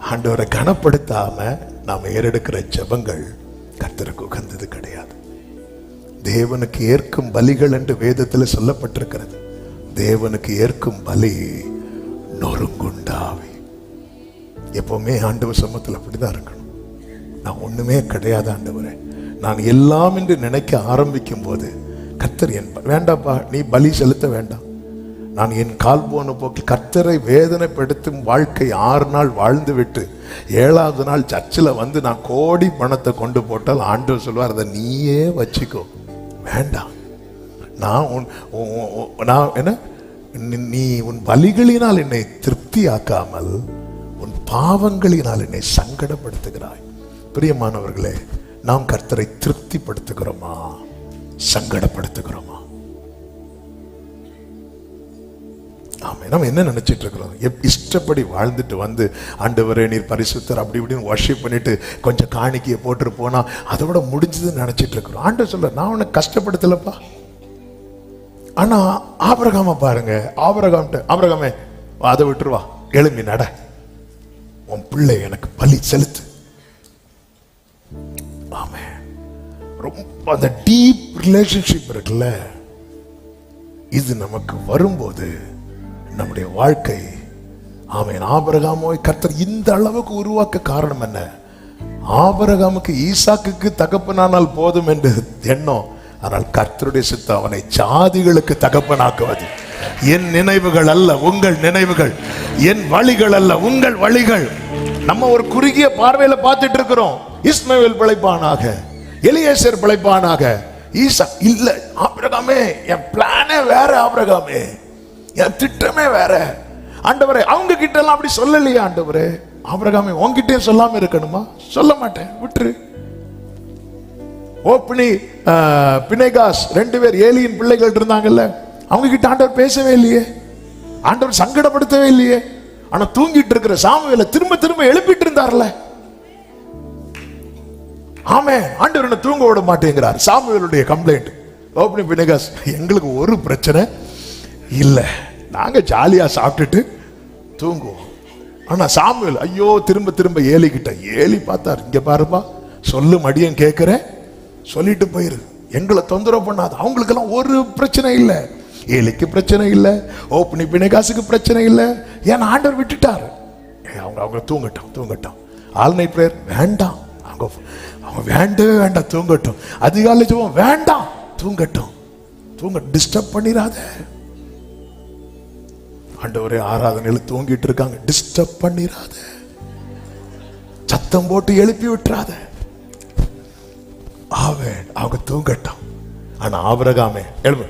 ஆண்டவரை கனப்படுத்தாம நாம் ஏறெடுக்கிற ஜெபங்கள் கர்த்தருக்கு உகந்தது கிடையாது. தேவனுக்கு ஏற்கும் பலிகள் என்று வேதத்தில் சொல்லப்பட்டிருக்கிறது. தேவனுக்கு ஏற்கும் பலி நொறுங்குண்டாவி. எப்பவுமே ஆண்டவர் சமூகத்தில் அப்படிதான் இருக்கணும். நான் ஒண்ணுமே கிடையாது ஆண்டவரே. நான் எல்லாம் என்று நினைக்க ஆரம்பிக்கும் போது கத்தர் என் வேண்டாப்பா நீ பலி செலுத்த வேண்டாம். நான் என் கால் போன போக்கில் கர்த்தரை வேதனைப்படுத்தும் வாழ்க்கை ஆறு நாள் வாழ்ந்து விட்டு ஏழாவது நாள் சர்ச்சில் வந்து நான் கோடி பணத்தை கொண்டு போட்டால் ஆண்டவர் சொல்வார் அதை நீயே வச்சுக்கோ. வேண்டாம். நான் உன் நான் என்ன? நீ- உன் பலிகளினால் என்னை திருப்தியாக்காமல் உன் பாவங்களினால் என்னை சங்கடப்படுத்துகிறாய். பிரியமானவர்களே நாம் கர்த்தரை திருப்திப்படுத்துகிறோமா? சங்கடப்படுத்துகிறோமா? ஆமா நம்ம என்ன நினச்சிட்டு இருக்கிறோம்? எப் இஷ்டப்படி வாழ்ந்துட்டு வந்து ஆண்டவரே நீர் பரிசுத்தர் அப்படி இப்படின்னு வர்ஷிப் பண்ணிட்டு கொஞ்சம் காணிக்கையை போட்டு போனால் அதோட முடிஞ்சதுன்னு நினச்சிட்டு இருக்கிறோம். ஆண்டவர் சொல்ல நான் உனக்கு கஷ்டப்படுத்தலப்பா. ஆனா ஆபரகாம பாருங்க. ஆபரகாம்ட்ட ஆபரகாமே அதை விட்டுருவா. எழும்பி நட. உன் பிள்ளை எனக்கு பலி செலுத்து. ஆமே. ரொம்ப அந்த டீப் ரிலேஷன்ஷிப் இருக்குல்ல? இது நமக்கு வரும்போது நம்முடைய வாழ்க்கை. ஆமென். ஆபரகாமோ கர்த்தர் இந்த அளவுக்கு உருவாக்க காரணம் என்ன? ஆபரகாமுக்கு ஈசாக்குக்கு தகப்பனானால் போதும் என்று எண்ணம். ஆனால் கர்த்தருடைய சித்தம் அவனை சாதிகளுக்கு தகப்பனாக்குவது. என் நினைவுகள் அல்ல உங்கள் நினைவுகள். என் வழிகள் அல்ல உங்கள் வழிகள். நம்ம ஒரு குறுகிய பார்வையில பார்த்துட்டு இருக்கிறோம். இஸ்மவேல் பிழைப்பானாக எலியேசர் பிழைப்பானாக. ஈசா இல்ல ஆபிரகாமே என் பிளானே வேற ஆபிரகாமே. என் திட்டமே வேற. ஆண்டவரே அவங்க கிட்ட எல்லாம் அப்படி சொல்லலையா ஆண்டவரே. ஆபிரகாமே உன்கிட்டயும் சொல்லாம இருக்கணுமா? சொல்ல மாட்டேன் விட்டுரு. ஓப்னி பினேகாஸ் ரெண்டு பேர் ஏலியின் பிள்ளைகள் இருந்தாங்கல்ல அவங்க கிட்ட ஆண்டவர் பேசவே இல்லையே. ஆண்டவர் சங்கடப்படுத்தவே இல்லையே. ஆனா தூங்கிட்டு இருக்கிற சாமுவேல திரும்ப திரும்ப எழுப்பிட்டு இருந்தார்ல. ஆமே ஆண்டவர் என்ன தூங்க விட மாட்டேங்கிறார். சாமுவேலுடைய கம்ப்ளைண்ட் ஓப்பனி பினேகாஸ் எங்களுக்கு ஒரு பிரச்சனை. இல்லை. நாங்கள் ஜாலியாக சாப்பிட்டுட்டு தூங்குவோம். ஆனால் சாமுவேல் ஐயோ திரும்ப திரும்ப ஏலிக்கிட்ட ஏலி பார்த்தார். இங்கே பாருப்பா சொல்லு மடியும் கேட்குற சொல்லிட்டு போயிரு. எங்களை தொந்தரவு பண்ணாது. அவங்களுக்கெல்லாம் ஒரு பிரச்சனை இல்லை. ஏலிக்கு பிரச்சனை இல்லை. ஓப்பனி பிணைகாசுக்கு பிரச்சனை இல்லை. ஏன்னா ஆண்டவர் விட்டுட்டார்? ஏய், அவங்க அவங்க தூங்கட்டும் தூங்கட்டும். ஆல் நைட் ப்ரேயர் வேண்டாம். அவங்க அவங்க வேண்டவே வேண்டாம். தூங்கட்டும். அதிகாலை ஜெபம் வேண்டாம். தூங்கட்டும். தூங்க டிஸ்டர்ப் பண்ணிடாத ஆண்டவரே ஆராதனையில தூங்கிட்டு இருக்காங்க டிஸ்டர்ப் பண்ணிடாத சத்தம் போட்டு எழுப்பி விட்டுறாத. ஆவேன் அவங்க தூங்கட்டும். ஆனா ஆபரகாமே எழுப்பு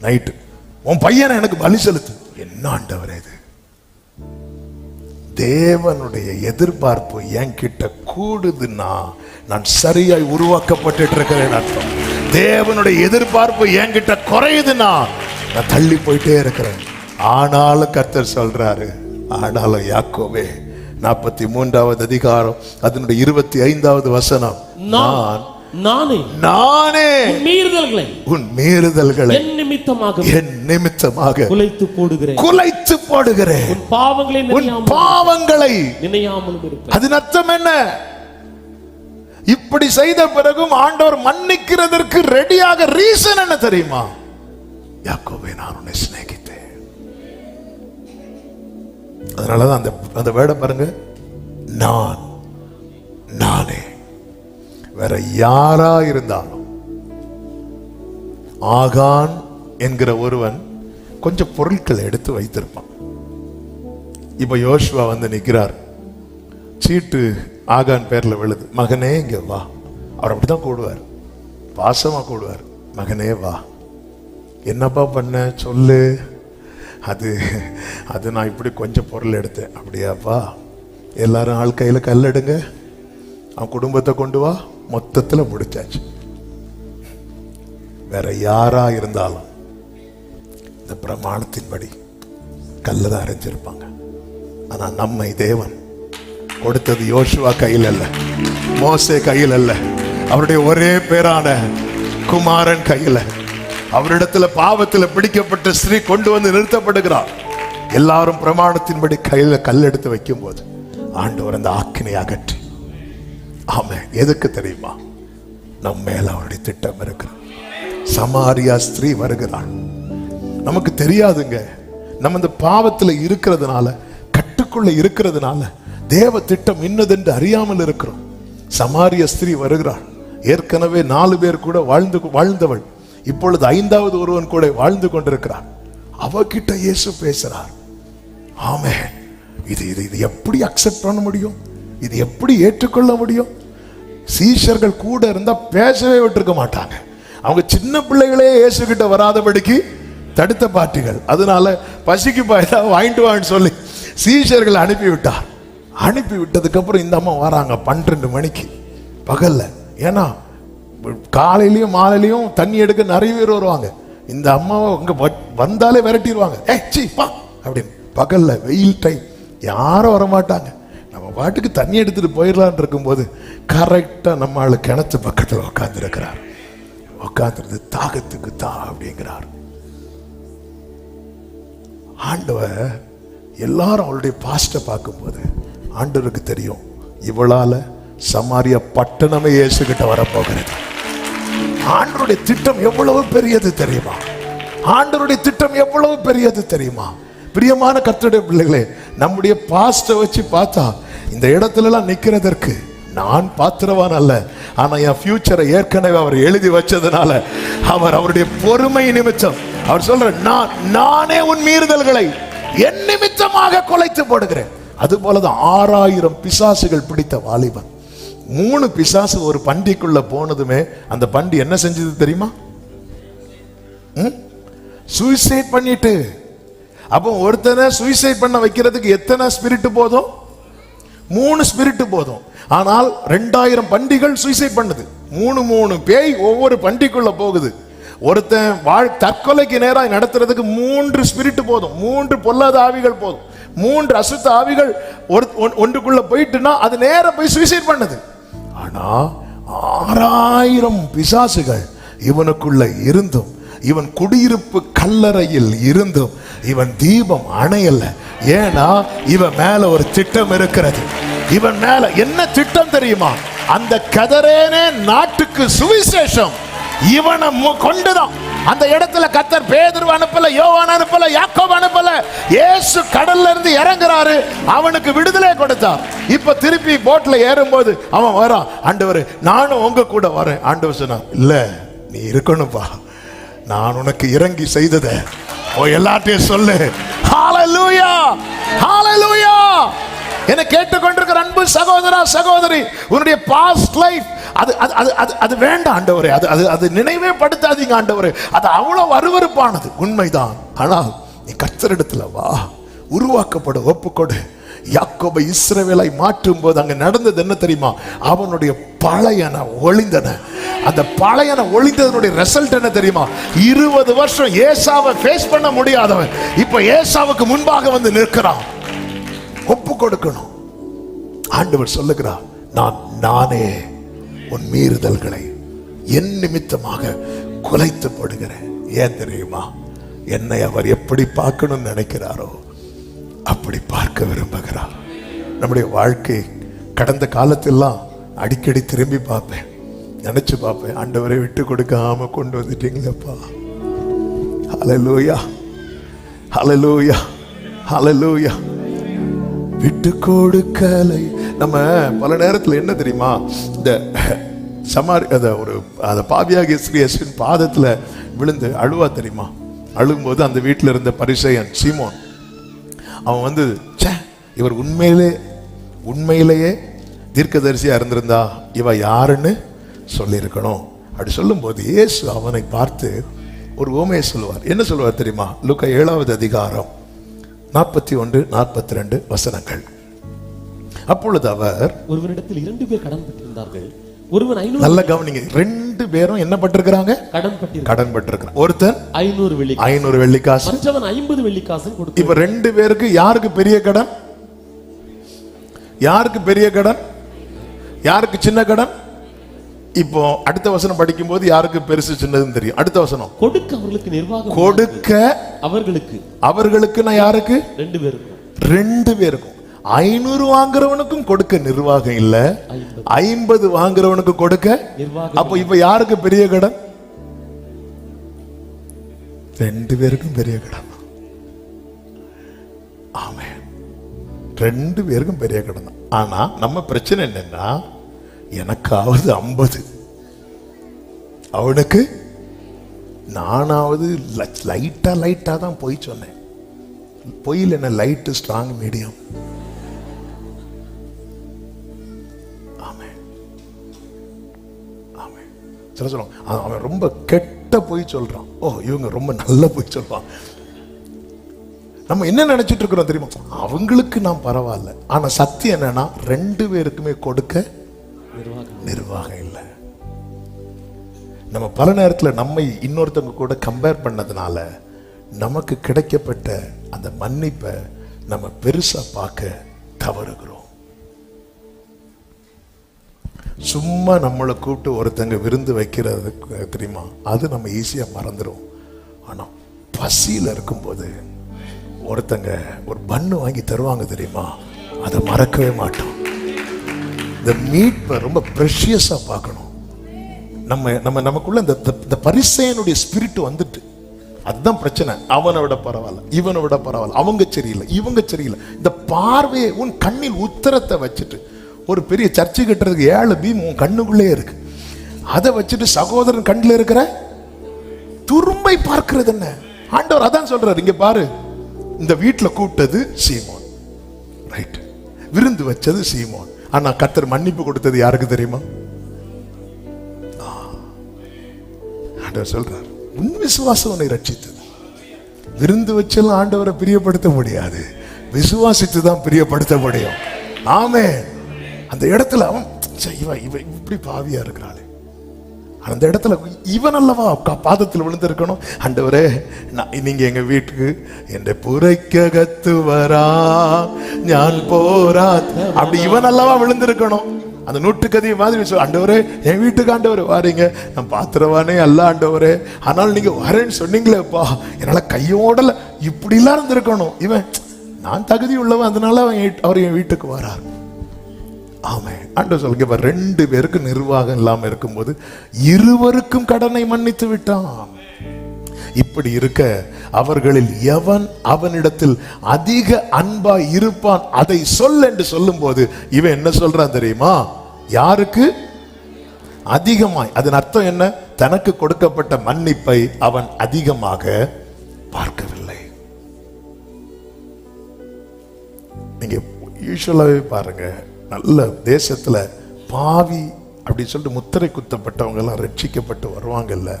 நைட்டு உன் பையனை எனக்கு பலி செலுத்து. என்ன ஆண்டவரே இது? தேவனுடைய எதிர்பார்ப்பு என்கிட்ட கூடுதுன்னா நான் சரியாய் உருவாக்கப்பட்டு இருக்கிறேன் அர்த்தம். தேவனுடைய எதிர்பார்ப்பு என்கிட்ட குறையுதுன்னா நான் தள்ளி போயிட்டே இருக்கிறேன். ஆனாலும் கர்த்தர் சொல்றாரு ஆனாலும் யாக்கோவே நாற்பத்தி மூன்றாவது அதிகாரம் அதனுடைய இருபத்தி ஐந்தாவது வசனம் நான் நானே நானே உன் மீறுதல்களை உன் மீறுதல்களை என் நிமித்தமாக என் நிமித்தமாக குலைத்து போடுகிறேன். குலைத்து போடுகிறேன். உன் பாவங்களை உன் நினையாமல் பாவங்களை இருப்பேன். அதன் அர்த்தம் என்ன? இப்படி செய்த பிறகும் ஆண்டவர் மன்னிக்கிறதற்கு ரெடியாக ரீசன் என்ன தெரியுமா? யாக்கோபே நான் உன்னை அதனால தான் அந்த அந்த வேடம் பாருங்க. நான் நானே. வேற யாரா இருந்தாலும் ஆகான் என்கிற ஒருவன் கொஞ்சம் பொருட்களை எடுத்து வைத்திருப்பான். இப்ப யோஷ்வா வந்து நிற்கிறார் சீட்டு ஆகான் பேர்ல விழுது. மகனே இங்க வா. அவர் அப்படிதான் கூடுவார். பாசமா கூடுவார். மகனே வா. என்னப்பா பண்ண? சொல்லு. அது அது நான் இப்படி கொஞ்சம் பொருள் எடுத்தேன். அப்படியாப்பா? எல்லாரும் ஆள் கையில் கல்லெடுங்க அவன் குடும்பத்தை கொண்டு வா. மொத்தத்தில் முடிச்சாச்சு. வேற யாரா இருந்தாலும் இந்த பிரமாணத்தின்படி கல்ல தான் அரைஞ்சிருப்பாங்க. ஆனால் நம்மை தேவன் கொடுத்தது யோசுவா கையில் அல்ல. மோசே கையில் அல்ல. அவருடைய ஒரே பேரான குமாரன் கையில். அவரிடத்துல பாவத்துல பிடிக்கப்பட்ட ஸ்திரீ கொண்டு வந்து நிறுத்தப்படுகிறார். எல்லாரும் பிரமாணத்தின்படி கையில கல் எடுத்து வைக்கும் போது ஆண்டவர் அந்த ஆக்கினை அகற்றி. ஆமா எதுக்கு தெரியுமா? நம் மேல அவருடைய திட்டம் இருக்கிறார் சமாரியா ஸ்திரீ வருகிறாள். நமக்கு தெரியாதுங்க. நம்ம இந்த பாவத்துல இருக்கிறதுனால கட்டுக்குள்ள இருக்கிறதுனால தேவ திட்டம் இன்னதென்று அறியாமல் இருக்கிறோம். சமாரிய ஸ்திரீ வருகிறாள். ஏற்கனவே நாலு பேர் கூட வாழ்ந்து வாழ்ந்தவள். இப்பொழுது ஐந்தாவது ஒருவன் கூட வாழ்ந்து கொண்டிருக்கிறான். அவகிட்ட இயேசு பேசுறார். ஆமே இது இது இது எப்படி அக்செப்ட் பண்ண முடியும்? இது எப்படி ஏற்றுக்கொள்ள முடியும்? சீஷர்கள் கூட இருந்தா பேசவே விட்டுருக்க மாட்டாங்க. அவங்க சின்ன பிள்ளைகளே இயேசு கிட்ட வராதபடிக்கு தடுத்த பாட்டிகள். அதனால பசிக்கு பாய்தா வாங்கிட்டு வான்னு சொல்லி சீஷர்களை அனுப்பிவிட்டார். அனுப்பி விட்டதுக்கு அப்புறம் இந்த அம்மா வராங்க பன்னிரெண்டு மணிக்கு. பகல்ல. ஏன்னா காலையிலையும் மாலையிலையும் தண்ணி எடுக்க நிறைய பேர் வருவாங்க. இந்த அம்மாவை அங்கே வந்தாலே விரட்டிடுவாங்க. ஏ சி பா அப்படின்னு. பகலில் வெயில் டைம் யாரும் வரமாட்டாங்க. நம்ம பாட்டுக்கு தண்ணி எடுத்துகிட்டு போயிடலான் இருக்கும்போது கரெக்டாக நம்ம ஆள் கிணத்து பக்கத்தில் உட்காந்துருக்கிறார் உட்காந்துருந்து தாகத்துக்கு தா அப்படிங்கிறார். ஆண்டவர் எல்லாரும் அவளுடைய பாஸ்ட்டை பார்க்கும்போது ஆண்டவருக்கு தெரியும் இவளால் சமாரிய பட்டணமே இயேசுகிட்ட வரப்போகிறது. ஆண்டருடைய திட்டம் எவ்வளவு பெரியது தெரியுமா? ஆண்டருடைய திட்டம் எவ்வளவு பெரியது தெரியுமா? பிரியமான கர்த்தருடைய பிள்ளைகளே நம்முடைய பாஸ்ட வச்சு பார்த்தா இந்த இடத்துல எல்லாம் நிக்கிறதற்கு நான் பாத்திரவான் அல்ல. ஆனா என் ஃபியூச்சரை ஏற்கனவே அவர் எழுதி வச்சதுனால அவர் அவருடைய பொறுமை நிமித்தம் அவர் சொல்ற நான் நானே உன் மீறுதல்களை என் நிமித்தமாக குலைத்து போடுகிறேன். அது போலதான் ஆறாயிரம் பிசாசுகள் பிடித்த வாலிபன். மூணு பிசாசு ஒரு பண்டிக்குள்ள போனதுமே அந்த பண்டி என்ன செஞ்சது தெரியுமா? சூசைட் பண்ணிட்டு. அப்போ ஒருத்தனை சூசைட் பண்ண வைக்கிறதுக்கு எத்தனை ஸ்பிரிட் போதும்? மூணு ஸ்பிரிட் போதும். ஆனால் ரெண்டாயிரம் பண்டிகள் சூசைட் பண்ணுது. மூணு மூணு பேய் ஒவ்வொரு பண்டிக்குள்ள போகுது. ஒருத்தன் வாழ் தற்கொலைக்கு நேராக நடத்துறதுக்கு மூன்று ஸ்பிரிட் போதும். மூன்று பொல்லாத ஆவிகள் போதும். மூன்று அசுத்த ஆவிகள் ஒரு ஒன்- ஒன்றுக்குள்ள போயிட்டுனா அது நேரம் போய் சூசைட் பண்ணுது. ஆனா ஆறாயிரம் பிசாசுகள் இவனுக்குள்ள இருந்தும் இவன் குடியிருப்பு கல்லறையில் இருந்தும் இவன் தீபம் அணையல. ஏன்னா இவன் மேல ஒரு திட்டம் இருக்கிறது. இவன் மேல என்ன திட்டம் தெரியுமா? அந்த கதரேனே நாட்டுக்கு சுவிசேஷம். இவனை மு- கொண்டுதான். அந்த இடத்துல கத்தர் பேதர் அனுப்பல யோவான் அனுப்பல யாக்கோ அனுப்பல. ஏசு கடல்ல இருந்து இறங்குறாரு. அவனுக்கு விடுதலை கொடுத்தார். இப்ப திருப்பி போட்ல ஏறும்போது அவன் வரான். ஆண்டவர் நானும் உங்க கூட வரேன். ஆண்டவர் சொன்னான் இல்ல நீ இருக்கணும்பா நான் உனக்கு இறங்கி செய்ததை. ஓ எல்லாத்தையும் சொல்லு. ஹாலலூயா ஹாலலூயா என்னை கேட்டுக்கொண்டிருக்கிற அன்பு சகோதரா சகோதரி உன்னுடைய பாஸ்ட் லைஃப் அது அது அது அது அது வேண்டாம் ஆண்டவரே. அது அது அது நினைவே படுத்தாதீங்க ஆண்டவரே. அது அவ்வளோ அருவருப்பானது. உண்மைதான். ஆனால் நீ கத்தரிடத்துல வா. உருவாக்கப்படும் ஒப்புக்கொடு. யாக்கோபை இஸ்ரவேலை மாற்றும் போது அங்கே நடந்தது என்ன தெரியுமா? அவனுடைய பழையன ஒளிந்தன அந்த பழையன ஒளிந்ததனுடைய ரிசல்ட் என்ன தெரியுமா? இருபது வருஷம் ஏசாவை ஃபேஸ் பண்ண முடியாதவன். இப்போ ஏசாவுக்கு முன்பாக வந்து நிற்கிறான். ஒப்பு கொடுக்கணும் ஆண்டவர் சொல்லுகிறார் நான் நானே உன் மீறுதல்களை என் நிமித்தமாக குலைத்து போடுகிறேன். ஏன் தெரியுமா? என்னை அவர் எப்படி பார்க்கணும்னு நினைக்கிறாரோ அப்படி பார்க்க விரும்புகிறார். நம்முடைய வாழ்க்கை கடந்த காலத்தெல்லாம் அடிக்கடி திரும்பி பார்ப்பேன். நினைச்சு பார்ப்பேன் ஆண்டவரை விட்டு கொடுக்காம கொண்டு வந்துட்டீங்களப்பா. ஹalleluya ஹalleluya ஹalleluya விட்டு கொடுக்கலை நம்ம பல நேரத்தில் என்ன தெரியுமா? இந்த சமாரி அதை ஒரு அந்த பாவியாக ஸ்ரீயஸின் பாதத்தில் விழுந்து அழுவா தெரியுமா? அழும்போது அந்த வீட்டில் இருந்த பரிசையன் சீமோன் அவன் வந்து ச்சே இவர் உண்மையிலே உண்மையிலேயே தீர்க்கதரிசியாக இருந்திருந்தா இவ யாருன்னு சொல்லியிருக்கணும். அப்படி சொல்லும்போது இயேசு அவனை பார்த்து ஒரு ஓமையை சொல்லுவார். என்ன சொல்லுவார் தெரியுமா? லுக்கா ஏழாவது அதிகாரம். நாற்பத்தி ஒன்று நாற்பத்தி ரெண்டு வசனங்கள். அப்பொழுது அவர் ஒருவனிடத்தில் இரண்டு பேர் கடன் பட்டிருந்தார்கள் ஒருவன் ஐநூறு நல்ல கவனிங்க ரெண்டு பேரும் என்ன பட்டிருக்கிறாங்க கடன் பட்டிருந்தான் கடன் பட்டிருக்கிறான் ஒருத்தன் ஐநூறு வெள்ளி ஐநூறு வெள்ளிக்காசு மற்றவன் ஐம்பது வெள்ளிக்காசும் கொடுத்து இப்ப ரெண்டு பேருக்கு யாருக்கு பெரிய கடன்? யாருக்கு பெரிய கடன்? யாருக்கு சின்ன கடன்? இப்போ அடுத்த வசனம் படிக்கும்போது யாருக்கு பெருசு சின்னதுன்னு தெரியும்? அடுத்த வசனம். கொடுக்க அவர்களுக்கு நிர்வாகம் கொடுக்க அவர்களுக்கு. அவர்களுக்கு நான் யாருக்கு? ரெண்டு பேருக்கும். ரெண்டு பேருக்கும். ஐநூறு வாங்குறவனுக்கும் கொடுக்க நிர்வாகம் இல்ல. ஐம்பது. வாங்குறவனுக்கு கொடுக்க? அப்போ இப்ப யாருக்கு பெரிய கடன்? ரெண்டு பேருக்கும் பெரிய கடன். ஆமென். ரெண்டு பேருக்கும் பெரிய கடன் ஆனா நம்ம பிரச்சனை என்னன்னா எனக்காவது ஐம்பது. அவனுக்கு நானாவது லைட்டாக லைட்டாக தான் போய் சொன்னேன். பொய்யில் என்ன லைட்டு ஸ்ட்ராங் மீடியம் ஆமென். ஆமென். சில சொல்லுவாங்க அவன் ரொம்ப கெட்ட பொய் சொல்கிறான் ஓ இவங்க ரொம்ப நல்ல பொய் சொல்லுவான் நம்ம என்ன நினச்சிட்டு இருக்கிறோம் தெரியுமா? அவங்களுக்கு நான் பரவாயில்ல. ஆனால் சத்தியம் என்னன்னா ரெண்டு பேருக்குமே கொடுக்க நிர்வாகம். நிர்வாகம் இல்லை. நம்ம பல நேரத்தில் நம்மை இன்னொருத்தவங்க கூட கம்பேர் பண்ணதுனால நமக்கு கிடைக்கப்பட்ட அந்த மன்னிப்பை நம்ம பெருசாக பார்க்க தவறுகிறோம். சும்மா நம்மளை கூப்பிட்டு ஒருத்தங்க விருந்து வைக்கிறது தெரியுமா? அது நம்ம ஈஸியாக மறந்துடும் ஆனால் பசியில் இருக்கும்போது ஒருத்தங்க ஒரு பண்ணு வாங்கி தருவாங்க தெரியுமா? அதை மறக்கவே மாட்டோம். இந்த மீட்பை ரொம்ப ப்ரெஷியஸாக பார்க்கணும். நம்ம நம்ம நமக்குள்ள இந்த இந்த- இந்த பரிசையனுடைய ஸ்பிரிட் வந்துட்டு. அதுதான் பிரச்சனை. அவனை விட பரவாயில்ல இவனை விட பரவாயில்ல அவங்க சரியில்லை இவங்க சரியில்லை. இந்த பார்வையை உன் கண்ணில் உத்தரத்தை வச்சுட்டு ஒரு பெரிய சர்ச்சை கட்டுறதுக்கு ஏழு பீம் உன் கண்ணுக்குள்ளே இருக்கு. அதை வச்சுட்டு சகோதரன் கண்ணில் இருக்கிற துரும்பை பார்க்கிறது என்ன? ஆண்டவர் அதான் சொல்றாரு இங்க பாரு. இந்த வீட்டில் கூப்பிட்டது சீமோன். ரைட் விருந்து வச்சது சீமோன். ஆனா கத்தர் மன்னிப்பு கொடுத்தது யாருக்கு தெரியுமா? ஆண்டவர் சொல்றார் உன் விசுவாசம் உன்னை ரட்சித்தது. விருந்து வச்செல்லாம் ஆண்டவரை பிரியப்படுத்த முடியாது. விசுவாசித்து தான் பிரியப்படுத்த முடியும். ஆமே அந்த இடத்துல அவன் ச்சே, இவ இவ இப்படி பாவியா இருக்கிறாளே. அந்த இடத்துல இவன் அல்லவா க- பாதத்தில் விழுந்திருக்கணும்? அண்டவரே நான் நீங்க எங்க வீட்டுக்கு என் புரைக்ககத்து வரா ஞான் போரா. அப்படி இவன் அல்லவா விழுந்திருக்கணும்? அந்த நூற்றுக்கதிய மாதிரி சொல் ஆண்டவரே என் வீட்டுக்கு ஆண்டவரே வாரீங்க. நான் பாத்திரவானே அல்ல ஆண்டவரே. ஆனால் நீங்க வரேன்னு சொன்னீங்களேப்பா என்னால கையோடல இப்படிலாம் இருந்திருக்கணும். இவன் நான் தகுதி உள்ளவன் அதனால அவன் அவர் என் வீட்டுக்கு வரார். ஆமே ஆண்டவர் சொல்கிற ரெண்டு பேருக்கு நிர்வாகம் இல்லாமல் இருக்கும்போது இருவருக்கும் கடனை மன்னித்து விட்டான். இப்படி இருக்க அவர்களில் எவன் அவனிடத்தில் அதிக அன்பா இருப்பான் அதை சொல் என்று சொல்லும்போது இவன் என்ன சொல்றான் தெரியுமா? யாருக்கு? அதிகமாய். அதன் அர்த்தம் என்ன? தனக்கு கொடுக்கப்பட்ட மன்னிப்பை அவன் அதிகமாக பார்க்கவில்லை. நீங்க யூஸ்வலாகவே பாருங்க நல்ல தேசத்துல பாவி அப்படி சொல்லிட்டு முத்திரை குத்தப்பட்டவங்க எல்லாம் ரட்சிக்கப்பட்டு வருவாங்கல்ல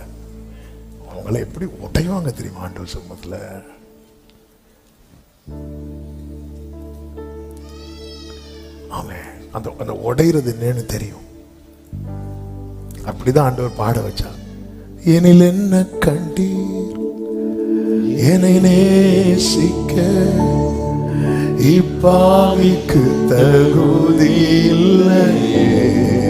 அவங்கள எப்படி உடைவாங்க தெரியுமா ஆண்டவர் சமூகத்தில்? ஆமே அந்த அந்த உடையிறது என்னன்னு தெரியும். அப்படிதான் ஆண்டவர் பாட வச்சார். எனில் என்ன கண்டீர்? என்னை நேசிக்க இப்பாவிக்கு தகுதி இல்லையே